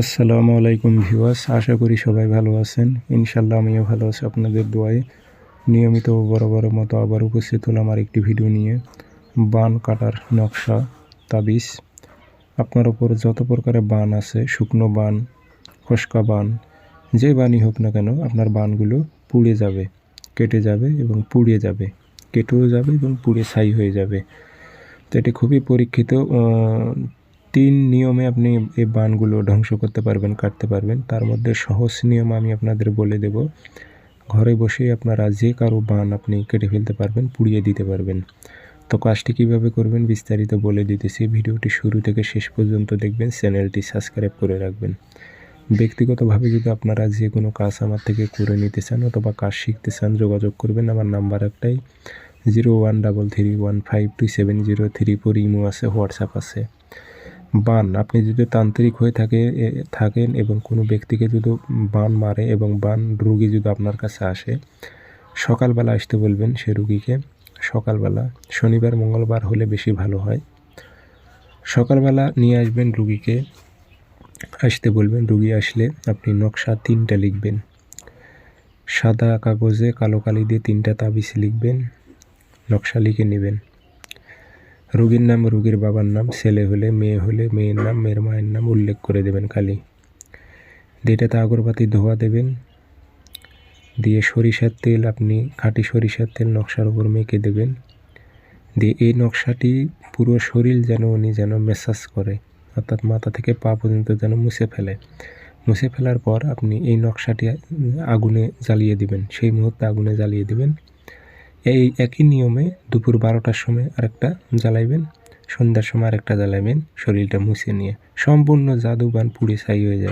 আসসালামু আলাইকুম ভিউয়ার্স, আশা করি সবাই ভালো আছেন। ইনশাল্লাহ আমিও ভালো আছি আপনাদের দোয়ায়। নিয়মিত বরাবরের মতো আবার উপস্থিত হলাম আর একটি ভিডিও নিয়ে। বান কাটার নকশা, তাবিজ। আপনার ওপর যত প্রকারের বান আছে, শুকনো বান খসকা বান, যে বানই হোক না কেন, আপনার বানগুলো পুড়ে যাবে, কেটে যাবে এবং পুড়িয়ে যাবে। কেটেও যাবে এবং পুড়ে ছাই হয়ে যাবে। তো এটি খুবই পরীক্ষিত তিন নিয়মে আপনি এই বানগুলো ধ্বংস করতে পারবেন, কাটতে পারবেন। তার মধ্যে সহজ নিয়ম আমি আপনাদের বলে দেব। ঘরে বসেই আপনারা যে কারও বান আপনি কেটে ফেলতে পারবেন, পুড়িয়ে দিতে পারবেন। তো কাজটি কীভাবে করবেন বিস্তারিত বলে দিতেছি। ভিডিওটি শুরু থেকে শেষ পর্যন্ত দেখবেন, চ্যানেলটি সাবস্ক্রাইব করে রাখবেন। ব্যক্তিগতভাবে যদি আপনারা যে কোনো কাজ আমার থেকে করে নিতে চান অথবা কাজ শিখতে চান, যোগাযোগ করবেন। আমার নাম্বার একটাই, zero one double three one five two seven zero three four imo আছে, হোয়াটসঅ্যাপ আছে। বান। আপনি যদি তান্ত্রিক হয়ে থাকে থাকেন এবং কোনো ব্যক্তিকে যদি বান মারে এবং বান রুগী যদি আপনার কাছে আসে, সকালবেলা আসতে বলবেন সে রুগীকে। সকালবেলা, শনিবার, মঙ্গলবার হলে বেশি ভালো হয়। সকালবেলা নিয়ে আসবেন রুগীকে। আসতে বলবেন, রুগী আসলে আপনি নকশা তিনটা লিখবেন। সাদা কাগজে কালো কালি দিয়ে তিনটা তাবিজ লিখবেন, নকশা লিখে নেবেন। রোগীর নাম, রোগীর বাবার নাম, ছেলে হলে, মেয়ে হলে, মেয়ের নাম, মেয়ের মায়ের নাম উল্লেখ করে দেবেন খালি। দিয়েটাতে আগরবাতি ধোয়া দেবেন। দিয়ে সরিষার তেল, আপনি খাঁটি সরিষার তেল নকশার উপর মেখে দেবেন। দিয়ে এই নকশাটি পুরো শরীর যেন উনি যেন মেসাজ করে, অর্থাৎ মাথা থেকে পা পর্যন্ত যেন মুছে ফেলে। মুছে ফেলার পর আপনি এই নকশাটি আগুনে জ্বালিয়ে দিবেন, সেই মুহূর্তে আগুনে জ্বালিয়ে দিবেন। এই একই নিয়মে দুপুর বারোটার সময় আরেকটা জ্বালাইবেন, সন্ধ্যার সময় আরেকটা জ্বালাইবেন, শরীরটা মুছে নিয়ে। সম্পূর্ণ জাদুবান পুড়ে ছাই হয়ে যাবে।